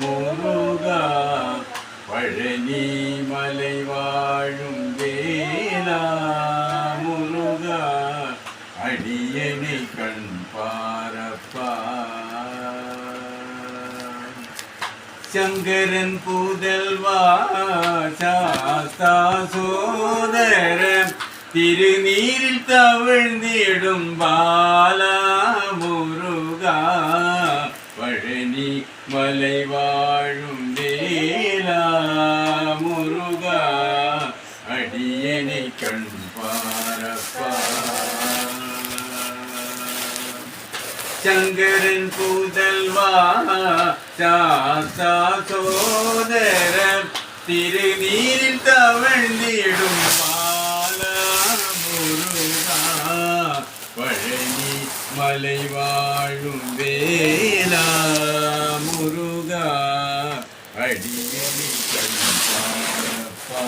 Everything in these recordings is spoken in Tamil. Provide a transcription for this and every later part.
முருகா பழனி மலை வாழும் வேலா முருகா அடியனை கண் பாரப்பா. சங்கரன் புதல்வா சாஸ்தா சோதர திருநீரில் தவிழ்ந்திடும் பாலாமு மலை வாழும் வேலா முருகா அடியனை கண் பாரப்பா. சங்கரன் பூதல்வா சாஸ்தா சோதர திருநீரில் தவழ்ந்திடும் பாலா முருகா பழனி மலை வாழும் வேலா முருகா அடியணி கண் பாரப்பா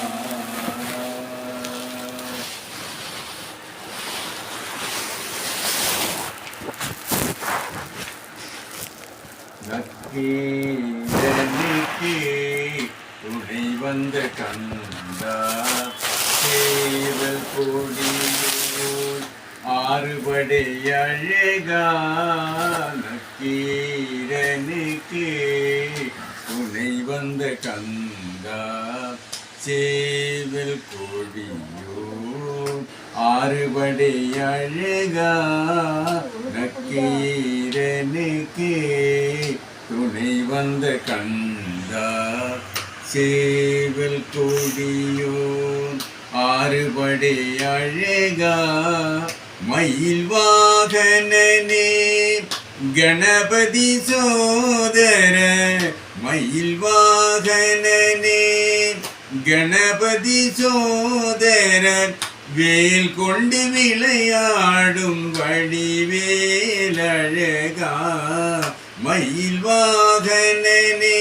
நக்கீரனுக்கு துணை வந்த கந்தா சேவல் கொடியோர் ஆறுபடை அழகா நக்கீரனுக்கு துணை வந்த கந்தா சேவல் கொடியோ ஆறுபடை அழகா நக்கீரனுக்கு துணை வந்த கந்தா சேவல் கொடியோ ஆறுபடை அழகா மயில் வாகனனே கணபதி சோதர மயில் வாகனனே கணபதி சோதர வேல் கொண்டு விளையாடும் வடிவேலழகா மயில் வாகனே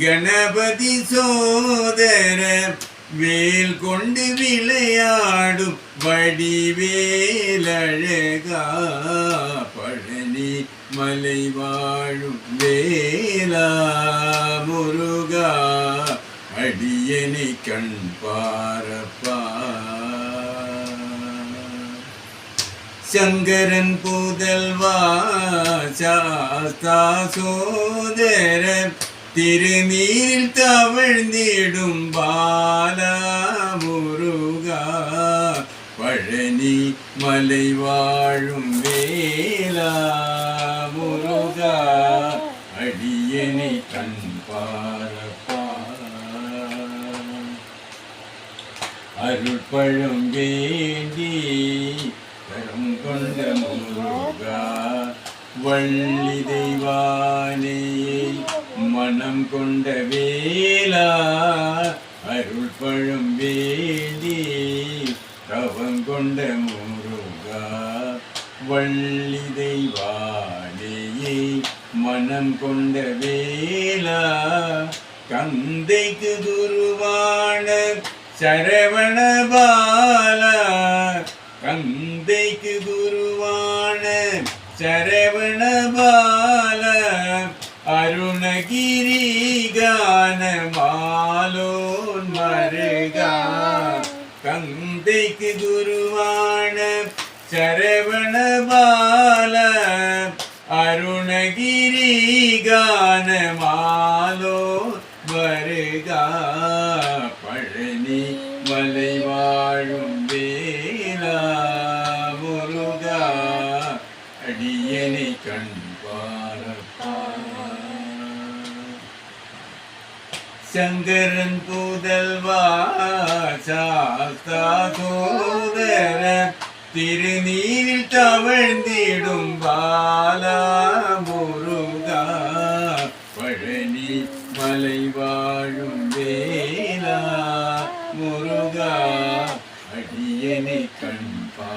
கணபதி சோதர வேல் கொண்டு விளையாடும் வடிவேலழகா பழனி மலை வாழும் வேலா முருகா அடியனை கண் பாரப்பா. சங்கரன் புதல்வா சாஸ்தா சோதரன் திருநீரில் தவிழ்ந்திடும் பாலா முருகா பழனி மலை வாழும் வேலா முருகா அடியனை கண் அருள் பழம் வேண்டி கரம் கொண்ட முருகா வள்ளி தெய்வானே மனம் கொண்ட வேலா அருள் பழம் வேலி தவம் கொண்ட முருகா வள்ளி தெய்வாலேயே மனம் கொண்ட வேலா கந்தைக்கு குருவான சரவண பாலா கந்தைக்கு குருவான சரவண பாலா. அருணகிரி கான மருகா. கந்தைக்கு குருவான சரவண பால. அருணகிரி கான மாலோ வருகா பழனி மலை வாழும் வேலா முருகா. அடியனை கண்டு பாரப்பா சங்கரன் புதல்வா சாஸ்தா சோதர திருநீரில் தவழ்ந்திடும் பாலா முருகா பழனி மலை வாழும் வேலா முருகா அடியனை கண்பா